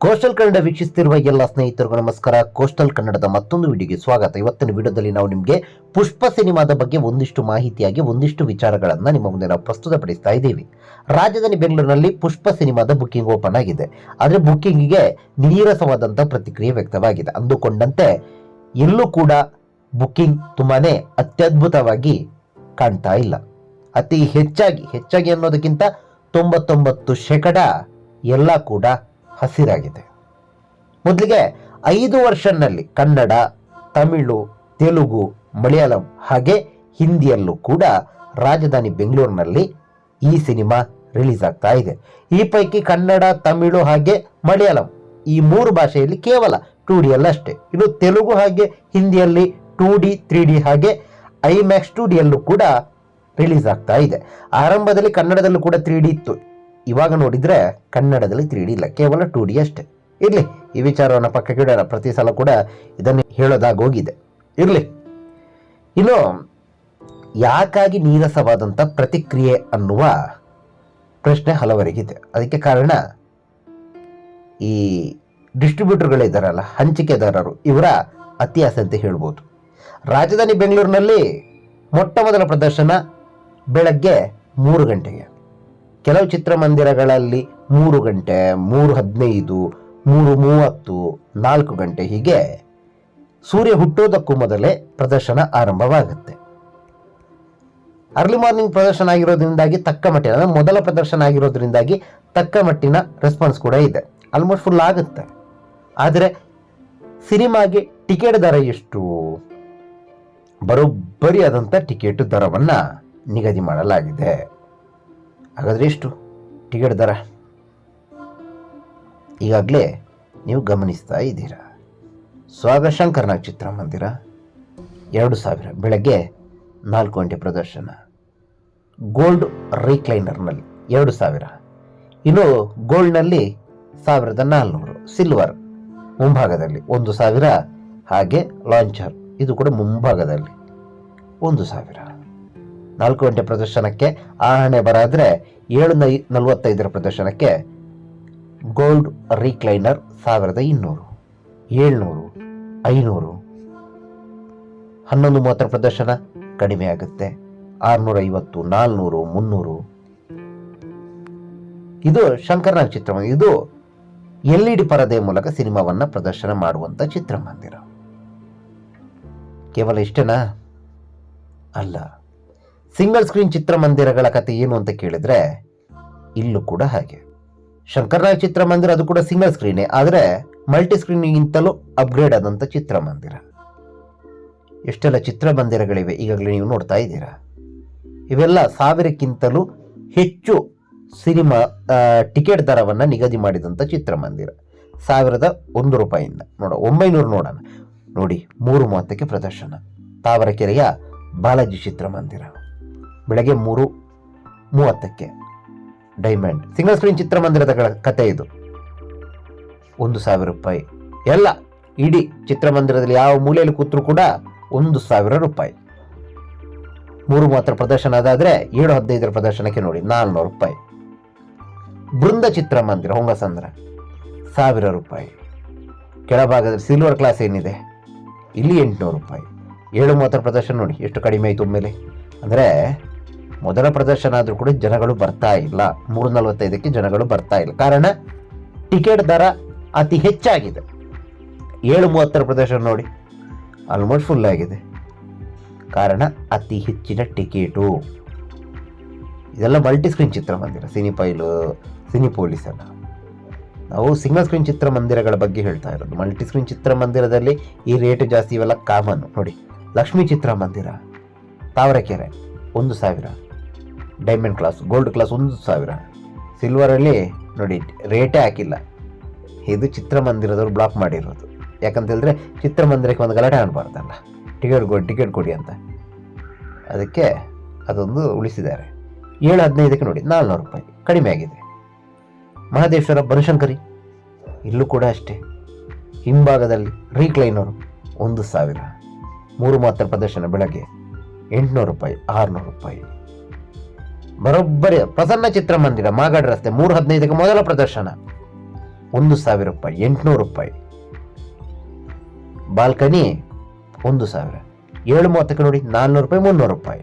Coastal Kannada ವೀಕ್ಷಿಸುತ್ತಿರುವ ಎಲ್ಲ ಸ್ನೇಹಿತರಿಗೂ ನಮಸ್ಕಾರ. ಕೋಸ್ಟಲ್ ಕನ್ನಡದ ಮತ್ತೊಂದು ವಿಡಿಯೋಗೆ ಸ್ವಾಗತ. ಇವತ್ತಿನ ವಿಡಿಯೋದಲ್ಲಿ ನಾವು ನಿಮಗೆ ಪುಷ್ಪ ಸಿನಿಮಾದ ಬಗ್ಗೆ ಒಂದಿಷ್ಟು ಮಾಹಿತಿಯಾಗಿ, ಒಂದಿಷ್ಟು ವಿಚಾರಗಳನ್ನು ನಿಮ್ಮ ಮುಂದೆ ನಾವು ಪ್ರಸ್ತುತಪಡಿಸ್ತಾ ಇದ್ದೀವಿ. ರಾಜಧಾನಿ ಬೆಂಗಳೂರಿನಲ್ಲಿ ಪುಷ್ಪ ಸಿನಿಮಾದ ಬುಕ್ಕಿಂಗ್ ಓಪನ್ ಆಗಿದೆ. ಆದರೆ ಬುಕ್ಕಿಂಗಿಗೆ ನೀರಸವಾದಂಥ ಪ್ರತಿಕ್ರಿಯೆ ವ್ಯಕ್ತವಾಗಿದೆ. ಅಂದುಕೊಂಡಂತೆ ಎಲ್ಲೂ ಕೂಡ ಬುಕ್ಕಿಂಗ್ ತುಂಬಾ ಅತ್ಯದ್ಭುತವಾಗಿ ಕಾಣ್ತಾ ಇಲ್ಲ. ಅತಿ ಹೆಚ್ಚಾಗಿ ಹೆಚ್ಚಾಗಿ ಅನ್ನೋದಕ್ಕಿಂತ ತೊಂಬತ್ತೊಂಬತ್ತು ಶೇಕಡ ಎಲ್ಲ ಕೂಡ ಹಸಿರಾಗಿದೆ. ಮೊದಲಿಗೆ ಐದು ವರ್ಷನಲ್ಲಿ ಕನ್ನಡ, ತಮಿಳು, ತೆಲುಗು, ಮಲಯಾಳಂ ಹಾಗೆ ಹಿಂದಿಯಲ್ಲೂ ಕೂಡ ರಾಜಧಾನಿ ಬೆಂಗಳೂರಿನಲ್ಲಿ ಈ ಸಿನಿಮಾ ರಿಲೀಸ್ ಆಗ್ತಾ ಇದೆ. ಈ ಪೈಕಿ ಕನ್ನಡ, ತಮಿಳು ಹಾಗೆ ಮಲಯಾಳಂ ಈ ಮೂರು ಭಾಷೆಯಲ್ಲಿ ಕೇವಲ ಟೂ ಅಷ್ಟೇ. ಇನ್ನು ತೆಲುಗು ಹಾಗೆ ಹಿಂದಿಯಲ್ಲಿ ಟೂ ಡಿ ತ್ರೀ ಡಿ ಹಾಗೆ ಐಮ್ಯಾಕ್ಸ್ ಟೂ ಡಿಯಲ್ಲೂ ಕೂಡ ರಿಲೀಸ್ ಆಗ್ತಾ ಇದೆ. ಆರಂಭದಲ್ಲಿ ಕನ್ನಡದಲ್ಲೂ ಕೂಡ ತ್ರೀ ಡಿ ಇತ್ತು. ಇವಾಗ ನೋಡಿದ್ರೆ ಕನ್ನಡದಲ್ಲಿ ತ್ರೀ ಡಿ ಇಲ್ಲ, ಕೇವಲ ಟೂ ಡಿ ಅಷ್ಟೇ. ಇರಲಿ, ಈ ವಿಚಾರವನ್ನು ಪಕ್ಕಕ್ಕೆ ಇಡೋಣ. ಪ್ರತಿ ಸಲ ಕೂಡ ಇದನ್ನು ಹೇಳೋದಾಗೋಗಿದೆ ಇರಲಿ. ಇನ್ನು, ಯಾಕಾಗಿ ನೀರಸವಾದಂಥ ಪ್ರತಿಕ್ರಿಯೆ ಅನ್ನುವ ಪ್ರಶ್ನೆ ಹಲವರಿಗಿದೆ. ಅದಕ್ಕೆ ಕಾರಣ, ಈ ಡಿಸ್ಟ್ರಿಬ್ಯೂಟರ್ಗಳಿದ್ದಾರಲ್ಲ ಹಂಚಿಕೆದಾರರು, ಇವರ ಅತಿಯಾಸೆ ಅಂತ ಹೇಳ್ಬೋದು. ರಾಜಧಾನಿ ಬೆಂಗಳೂರಿನಲ್ಲಿ ಮೊಟ್ಟ ಮೊದಲ ಪ್ರದರ್ಶನ ಬೆಳಗ್ಗೆ ಮೂರು ಗಂಟೆಗೆ. ಕೆಲವು ಚಿತ್ರಮಂದಿರಗಳಲ್ಲಿ ಮೂರು ಗಂಟೆ, ಮೂರು ಹದಿನೈದು, ಮೂರು ಮೂವತ್ತು, ನಾಲ್ಕು ಗಂಟೆ ಹೀಗೆ ಸೂರ್ಯ ಹುಟ್ಟೋದಕ್ಕೂ ಮೊದಲೇ ಪ್ರದರ್ಶನ ಆರಂಭವಾಗುತ್ತೆ. ಅರ್ಲಿ ಮಾರ್ನಿಂಗ್ ಪ್ರದರ್ಶನ ಆಗಿರೋದ್ರಿಂದಾಗಿ ತಕ್ಕ ಮಟ್ಟಿನ, ಅಂದ್ರೆ ಮೊದಲ ಪ್ರದರ್ಶನ ಆಗಿರೋದ್ರಿಂದಾಗಿ ತಕ್ಕ ಮಟ್ಟಿನ ರೆಸ್ಪಾನ್ಸ್ ಕೂಡ ಇದೆ. ಆಲ್ಮೋಸ್ಟ್ ಫುಲ್ ಆಗುತ್ತೆ. ಆದರೆ ಸಿನಿಮಾಗೆ ಟಿಕೆಟ್ ದರ ಎಷ್ಟು? ಬರೋಬ್ಬರಿ ಆದಂಥ ಟಿಕೆಟ್ ದರವನ್ನು ನಿಗದಿ ಮಾಡಲಾಗಿದೆ. ಹಾಗಾದರೆ ಎಷ್ಟು? ಟಿಕೆಟ್ ದರ? ಈಗಾಗಲೇ ನೀವು ಗಮನಿಸ್ತಾ ಇದ್ದೀರಾ. ಸ್ವಾಗತ ಶಂಕರ್ನಾಗ್ ಚಿತ್ರಮಂದಿರ ಎರಡು ಸಾವಿರ. ಬೆಳಗ್ಗೆ ನಾಲ್ಕು ಗಂಟೆ ಪ್ರದರ್ಶನ. ಗೋಲ್ಡ್ ರೀಕ್ಲೈನರ್ನಲ್ಲಿ ಎರಡು ಸಾವಿರ. ಇನ್ನು ಗೋಲ್ಡ್ನಲ್ಲಿ ಸಾವಿರದ ನಾಲ್ನೂರು. ಸಿಲ್ವರ್ ಮುಂಭಾಗದಲ್ಲಿ ಒಂದು ಸಾವಿರ. ಹಾಗೆ ಲಾಂಚರ್. ಇದು ಕೂಡ ಮುಂಭಾಗದಲ್ಲಿ ಒಂದು ಸಾವಿರ. ನಾಲ್ಕು ಗಂಟೆ ಪ್ರದರ್ಶನಕ್ಕೆ ಆ ಹಣೆ ಬರಾದರೆ ಏಳು ನೈ ನಲವತ್ತೈದರ ಪ್ರದರ್ಶನಕ್ಕೆ ಗೋಲ್ಡ್ ರೀಕ್ಲೈನರ್ ಸಾವಿರದ ಇನ್ನೂರು, ಏಳ್ನೂರು, ಐನೂರು. ಹನ್ನೊಂದು ಮೂವತ್ತರ ಪ್ರದರ್ಶನ ಕಡಿಮೆ ಆಗುತ್ತೆ. ಆರುನೂರ ಐವತ್ತು, ನಾಲ್ನೂರು, ಮುನ್ನೂರು. ಇದು ಶಂಕರ್ನಾಗ್ ಚಿತ್ರಮಂದಿರ. ಇದು ಎಲ್ ಇ ಡಿ ಪರದೆ ಮೂಲಕ ಸಿನಿಮಾವನ್ನು ಪ್ರದರ್ಶನ ಮಾಡುವಂಥ ಚಿತ್ರಮಂದಿರ. ಕೇವಲ ಇಷ್ಟೇನಾ? ಅಲ್ಲ. ಸಿಂಗಲ್ ಸ್ಕ್ರೀನ್ ಚಿತ್ರಮಂದಿರಗಳ ಕತೆ ಏನು ಅಂತ ಕೇಳಿದ್ರೆ ಇಲ್ಲೂ ಕೂಡ ಹಾಗೆ. ಶಂಕರ್ನಾಗ್ ಚಿತ್ರಮಂದಿರ ಅದು ಕೂಡ ಸಿಂಗಲ್ ಸ್ಕ್ರೀನ್, ಆದರೆ ಮಲ್ಟಿ ಸ್ಕ್ರೀನಿಗಿಂತಲೂ ಅಪ್ಗ್ರೇಡ್ ಆದಂಥ ಚಿತ್ರಮಂದಿರ. ಎಷ್ಟೆಲ್ಲ ಚಿತ್ರಮಂದಿರಗಳಿವೆ ಈಗಾಗಲೇ ನೀವು ನೋಡ್ತಾ ಇದ್ದೀರಾ. ಇವೆಲ್ಲ ಸಾವಿರಕ್ಕಿಂತಲೂ ಹೆಚ್ಚು ಸಿನಿಮಾ ಟಿಕೆಟ್ ದರವನ್ನು ನಿಗದಿ ಮಾಡಿದಂಥ ಚಿತ್ರಮಂದಿರ. ಸಾವಿರದ ಒಂದು ರೂಪಾಯಿಯಿಂದ ನೋಡ, ಒಂಬೈನೂರು ನೋಡೋಣ. ನೋಡಿ, ಮೂರು ಮೂವತ್ತಕ್ಕೆ ಪ್ರದರ್ಶನ. ತಾವರಕೆರೆಯ ಬಾಲಾಜಿ ಚಿತ್ರಮಂದಿರ. ಬೆಳಗ್ಗೆ ಮೂರು ಮೂವತ್ತಕ್ಕೆ. ಡೈಮಂಡ್ ಸಿಂಗಲ್ ಸ್ಕ್ರೀನ್ ಚಿತ್ರಮಂದಿರದ ಕತೆ ಇದು. ಒಂದು ಸಾವಿರ ರೂಪಾಯಿ. ಎಲ್ಲ ಇಡೀ ಚಿತ್ರಮಂದಿರದಲ್ಲಿ ಯಾವ ಮೂಲೆಯಲ್ಲಿ ಕೂತರೂ ಕೂಡ ಒಂದು ಸಾವಿರ ರೂಪಾಯಿ. ಮೂರು ಮಾತ್ರ ಪ್ರದರ್ಶನ ಅದಾದರೆ ಏಳು ಹದಿನೈದರ ಪ್ರದರ್ಶನಕ್ಕೆ ನೋಡಿ, ನಾಲ್ನೂರು ರೂಪಾಯಿ. ಬೃಂದ ಚಿತ್ರಮಂದಿರ, ಹೊಂಗಸಂದ್ರ. ಸಾವಿರ ರೂಪಾಯಿ. ಕೆಳಭಾಗದಲ್ಲಿ ಸಿಲ್ವರ್ ಕ್ಲಾಸ್ ಏನಿದೆ, ಇಲ್ಲಿ ಎಂಟುನೂರು ರೂಪಾಯಿ. ಏಳು ಮೂವತ್ತರ ಪ್ರದರ್ಶನ ನೋಡಿ, ಎಷ್ಟು ಕಡಿಮೆ ಆಯಿತು ಒಮ್ಮೆಲೆ. ಅಂದರೆ ಮೊದಲ ಪ್ರದರ್ಶನ ಆದರೂ ಕೂಡ ಜನಗಳು ಬರ್ತಾ ಇಲ್ಲ. ಮೂರು ನಲವತ್ತೈದಕ್ಕೆ ಜನಗಳು ಬರ್ತಾ ಇಲ್ಲ. ಕಾರಣ ಟಿಕೆಟ್ ದರ ಅತಿ ಹೆಚ್ಚಾಗಿದೆ. ಏಳು ಮೂವತ್ತರ ಪ್ರದರ್ಶನ ನೋಡಿ. ಆಲ್ಮೋಸ್ಟ್ ಫುಲ್ ಆಗಿದೆ. ಕಾರಣ ಅತಿ ಹೆಚ್ಚಿನ ಟಿಕೆಟು. ಇದೆಲ್ಲ ಮಲ್ಟಿ ಸ್ಕ್ರೀನ್ ಚಿತ್ರಮಂದಿರ ಸಿನಿಪೈಲು ಸಿನಿಪೋಲಿಸ್ ಅಲ್ಲ ನಾವು ಸಿಂಗಲ್ ಸ್ಕ್ರೀನ್ ಚಿತ್ರಮಂದಿರಗಳ ಬಗ್ಗೆ ಹೇಳ್ತಾ ಇರೋದು. ಮಲ್ಟಿ ಸ್ಕ್ರೀನ್ ಚಿತ್ರಮಂದಿರದಲ್ಲಿ ಈ ರೇಟ್ ಜಾಸ್ತಿ ಇವೆಲ್ಲ ಕಾಮನ್ ನೋಡಿ, ಲಕ್ಷ್ಮೀ ಚಿತ್ರಮಂದಿರ, ತಾವರೆಕೆರೆ, ಒಂದು ಸಾವಿರ. ಡೈಮಂಡ್ ಕ್ಲಾಸ್ ಗೋಲ್ಡ್ ಕ್ಲಾಸ್ ಒಂದು ಸಾವಿರ. ಸಿಲ್ವರಲ್ಲಿ ನೋಡಿ ರೇಟೇ ಹಾಕಿಲ್ಲ. ಇದು ಚಿತ್ರಮಂದಿರದವ್ರು ಬ್ಲಾಕ್ ಮಾಡಿರೋದು. ಯಾಕಂತ ಹೇಳಿದ್ರೆ ಚಿತ್ರಮಂದಿರಕ್ಕೆ ಒಂದು ಗಲಾಟೆ ಆಗಬಾರ್ದಲ್ಲ. ಟಿಕೆಟ್ ಕೊಡಿ ಟಿಕೆಟ್ ಕೊಡಿ ಅಂತ. ಅದಕ್ಕೆ ಅದೊಂದು ಉಳಿಸಿದ್ದಾರೆ. ಏಳು, ಹದಿನೈದಕ್ಕೆ ನೋಡಿ, ನಾಲ್ನೂರು ರೂಪಾಯಿ. ಕಡಿಮೆ ಆಗಿದೆ. ಮಹದೇಶ್ವರ, ಬನಶಂಕರಿ, ಇಲ್ಲೂ ಕೂಡ ಅಷ್ಟೇ. ಹಿಂಭಾಗದಲ್ಲಿ ರೀಕ್ಲೈನರು ಒಂದು ಸಾವಿರ. ಮೂರು ಮಾತ್ರ ಪ್ರದರ್ಶನ ಬೆಳಗ್ಗೆ ಎಂಟುನೂರು ರೂಪಾಯಿ, ಆರುನೂರು ರೂಪಾಯಿ. ಬರೋಬ್ಬರಿ ಪ್ರಸನ್ನ ಚಿತ್ರಮಂದಿರ, ಮಾಗಡ್ ರಸ್ತೆ, ಮೂರು ಹದಿನೈದಕ್ಕೆ ಮೊದಲ ಪ್ರದರ್ಶನ. ಒಂದು ಸಾವಿರ ರೂಪಾಯಿ, ಎಂಟುನೂರು ರೂಪಾಯಿ. ಬಾಲ್ಕನಿ, ಒಂದು ಸಾವಿರ. ಏಳು ಮೂವತ್ತಕ್ಕೆ ನೋಡಿ, ನಾಲ್ನೂರು ರೂಪಾಯಿ, ಮುನ್ನೂರು ರೂಪಾಯಿ.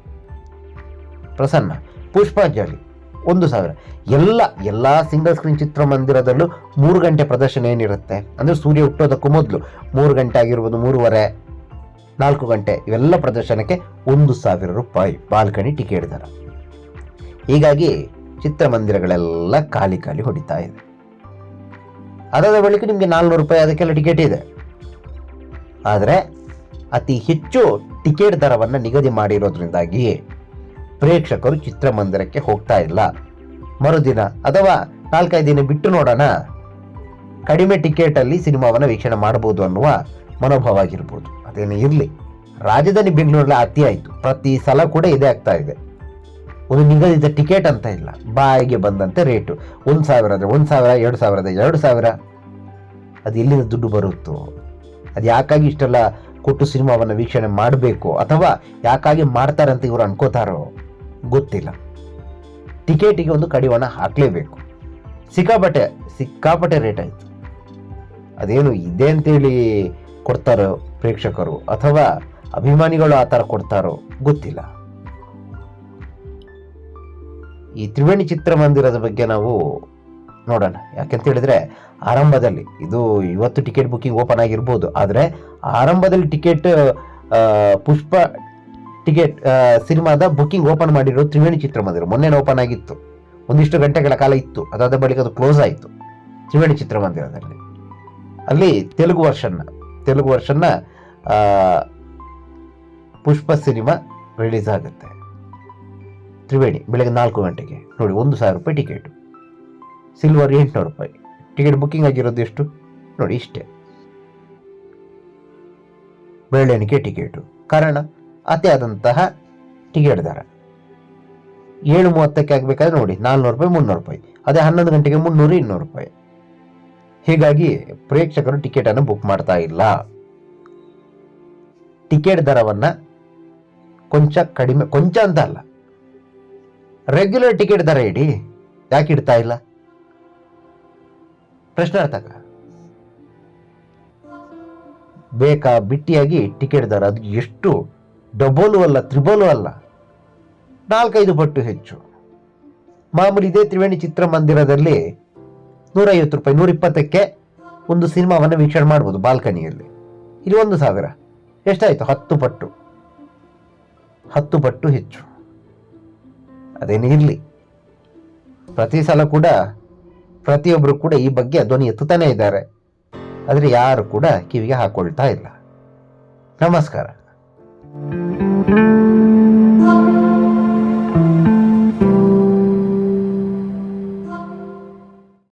ಪ್ರಸನ್ನ, ಪುಷ್ಪಾಂಜಲಿ, ಒಂದು ಸಾವಿರ. ಎಲ್ಲ ಎಲ್ಲ ಸಿಂಗಲ್ ಸ್ಕ್ರೀನ್ ಚಿತ್ರಮಂದಿರದಲ್ಲೂ ಮೂರು ಗಂಟೆ ಪ್ರದರ್ಶನ ಏನಿರುತ್ತೆ? ಅಂದರೆ ಸೂರ್ಯ ಹುಟ್ಟೋದಕ್ಕೂ ಮೊದಲು ಮೂರು ಗಂಟೆ ಆಗಿರ್ಬೋದು, ಮೂರುವರೆ, ನಾಲ್ಕು ಗಂಟೆ. ಇವೆಲ್ಲ ಪ್ರದರ್ಶನಕ್ಕೆ ಒಂದು ಸಾವಿರ ರೂಪಾಯಿ ಬಾಲ್ಕನಿ ಟಿಕೆಟ್ ದರ. ಹೀಗಾಗಿ ಚಿತ್ರಮಂದಿರಗಳೆಲ್ಲ ಖಾಲಿ ಖಾಲಿ ಹೊಡಿತಾ ಇದೆ. ಅದಾದ ಬಳಿಕ ನಿಮಗೆ ನಾಲ್ನೂರು ರೂಪಾಯಿ ಅದಕ್ಕೆಲ್ಲ ಟಿಕೆಟ್ ಇದೆ. ಆದರೆ ಅತಿ ಹೆಚ್ಚು ಟಿಕೆಟ್ ದರವನ್ನು ನಿಗದಿ ಮಾಡಿರೋದ್ರಿಂದಾಗಿ ಪ್ರೇಕ್ಷಕರು ಚಿತ್ರಮಂದಿರಕ್ಕೆ ಹೋಗ್ತಾ ಇಲ್ಲ. ಮರುದಿನ ಅಥವಾ ನಾಲ್ಕೈದು ದಿನ ಬಿಟ್ಟು ನೋಡೋಣ. ಕಡಿಮೆ ಟಿಕೆಟಲ್ಲಿ ಸಿನಿಮಾವನ್ನು ವೀಕ್ಷಣೆ ಮಾಡಬಹುದು ಅನ್ನುವ ಮನೋಭಾವ ಆಗಿರ್ಬೋದು. ಅದೇನು ಇರಲಿ. ರಾಜಧಾನಿ ಬೆಂಗಳೂರಲ್ಲಿ ಅತಿ ಆಯಿತು. ಪ್ರತಿ ಸಲ ಕೂಡ ಇದೇ ಆಗ್ತಾ ಇದೆ. ಒಂದು ನಿಗದಿತ ಟಿಕೆಟ್ ಅಂತ ಇಲ್ಲ. ಬಾಯಿಗೆ ಬಂದಂತೆ ರೇಟು ಒಂದು ಸಾವಿರ ಅಂದರೆ ಒಂದು ಸಾವಿರ, ಎರಡು ಸಾವಿರದ ಎರಡು ಸಾವಿರ. ಅದು ಎಲ್ಲಿಂದ ದುಡ್ಡು ಬರುತ್ತೋ? ಅದು ಯಾಕಾಗಿ ಇಷ್ಟೆಲ್ಲ ಕೊಟ್ಟು ಸಿನಿಮಾವನ್ನು ವೀಕ್ಷಣೆ ಮಾಡಬೇಕು? ಅಥವಾ ಯಾಕಾಗಿ ಮಾಡ್ತಾರಂತ ಇವರು ಅನ್ಕೋತಾರೋ? ಗೊತ್ತಿಲ್ಲ. ಟಿಕೆಟಿಗೆ ಒಂದು ಕಡಿವಾಣ ಹಾಕಲೇಬೇಕು. ಸಿಕ್ಕಾಪಟ್ಟೆ ಸಿಕ್ಕಾಪಟ್ಟೆ ರೇಟ್ ಆಯಿತು. ಅದೇನು ಇದೆ ಅಂತೇಳಿ ಕೊಡ್ತಾರೋ ಪ್ರೇಕ್ಷಕರು? ಅಥವಾ ಅಭಿಮಾನಿಗಳು ಆ ಥರ ಕೊಡ್ತಾರೋ? ಗೊತ್ತಿಲ್ಲ. ಈ ತ್ರಿವೇಣಿ ಚಿತ್ರಮಂದಿರದ ಬಗ್ಗೆ ನಾವು ನೋಡೋಣ. ಯಾಕೆಂತ ಹೇಳಿದ್ರೆ, ಆರಂಭದಲ್ಲಿ, ಇದು ಇವತ್ತು ಟಿಕೆಟ್ ಬುಕ್ಕಿಂಗ್ ಓಪನ್ ಆಗಿರ್ಬೋದು, ಆದರೆ ಆರಂಭದಲ್ಲಿ ಟಿಕೆಟ್ ಪುಷ್ಪ ಟಿಕೆಟ್ ಸಿನಿಮಾದ ಬುಕ್ಕಿಂಗ್ ಓಪನ್ ಮಾಡಿರೋ ತ್ರಿವೇಣಿ ಚಿತ್ರಮಂದಿರ. ಮೊನ್ನೆ ಓಪನ್ ಆಗಿತ್ತು. ಒಂದಿಷ್ಟು ಗಂಟೆಗಳ ಕಾಲ ಇತ್ತು. ಅದಾದ ಬಳಿಕ ಅದು ಕ್ಲೋಸ್ ಆಯಿತು, ತ್ರಿವೇಣಿ ಚಿತ್ರಮಂದಿರದಲ್ಲಿ. ಅಲ್ಲಿ ತೆಲುಗು ವರ್ಷನ್ನ ತೆಲುಗು ವರ್ಷನ್ನ ಪುಷ್ಪ ಸಿನಿಮಾ ರಿಲೀಸ್ ಆಗುತ್ತೆ. ತ್ರಿವೇಣಿ ಬೆಳಗ್ಗೆ ನಾಲ್ಕು ಗಂಟೆಗೆ. ನೋಡಿ, ಒಂದು ಸಾವಿರ ರೂಪಾಯಿ ಟಿಕೆಟ್. ಸಿಲ್ವರ್ ಎಂಟುನೂರು ರೂಪಾಯಿ. ಟಿಕೆಟ್ ಬುಕ್ಕಿಂಗ್ ಆಗಿರೋದು ಎಷ್ಟು? ನೋಡಿ, ಇಷ್ಟೇ. ಬೆಳ್ಳೆಣಿಕೆ ಟಿಕೆಟು. ಕಾರಣ ಅತಿ ಆದಂತಹ ಟಿಕೆಟ್ ದರ. ಏಳು ಮೂವತ್ತಕ್ಕೆ ಆಗಬೇಕಾದ್ರೆ ನೋಡಿ, ನಾಲ್ನೂರು ರೂಪಾಯಿ, ಮುನ್ನೂರು ರೂಪಾಯಿ. ಅದೇ ಹನ್ನೊಂದು ಗಂಟೆಗೆ ಮುನ್ನೂರು, ಇನ್ನೂರು ರೂಪಾಯಿ. ಹೀಗಾಗಿ ಪ್ರೇಕ್ಷಕರು ಟಿಕೆಟನ್ನು ಬುಕ್ ಮಾಡ್ತಾ ಇಲ್ಲ. ಟಿಕೆಟ್ ದರವನ್ನು ಕೊಂಚ ಕಡಿಮೆ, ಕೊಂಚ ಅಂತ ಅಲ್ಲ. ರೆಗ್ಯುಲರ್ ಟಿಕೆಟ್ ದರ ಇಡಿ ಯಾಕೆ ಇಡ್ತಾ ಇಲ್ಲ? ಪ್ರಶ್ನಾರ್ಥಕ ಬೇಕಾ ಬಿಟ್ಟಿಯಾಗಿ ಟಿಕೆಟ್ ದರ? ಅದು ಎಷ್ಟು? ಡಬಲು ಅಲ್ಲ ತ್ರಿಬೋಲು ಅಲ್ಲ. ನಾಲ್ಕೈದು ಪಟ್ಟು ಹೆಚ್ಚು. ಮಾಮೂಲಿ ಇದೇ ತ್ರಿವೇಣಿ ಚಿತ್ರಮಂದಿರದಲ್ಲಿ ನೂರೈವತ್ತು ರೂಪಾಯಿ, ನೂರಿಪ್ಪತ್ತಕ್ಕೆ ಒಂದು ಸಿನಿಮಾವನ್ನು ವೀಕ್ಷಣೆ ಮಾಡ್ಬೋದು ಬಾಲ್ಕನಿಯಲ್ಲಿ. ಇಲ್ಲಿ ಒಂದು ಸಾವಿರ. ಎಷ್ಟಾಯಿತು? ಹತ್ತು ಪಟ್ಟು. ಹತ್ತು ಪಟ್ಟು ಹೆಚ್ಚು. ಅದೇನೇ ಇರಲಿ. ಪ್ರತಿ ಸಲ ಕೂಡ ಪ್ರತಿಯೊಬ್ಬರು ಕೂಡ ಈ ಬಗ್ಗೆ ಧ್ವನಿ ಎತ್ತುತ್ತಾನೆ ಇದ್ದಾರೆ. ಆದರೆ ಯಾರು ಕೂಡ ಕಿವಿಗೆ ಹಾಕೊಳ್ತಾ ಇಲ್ಲ. ನಮಸ್ಕಾರ.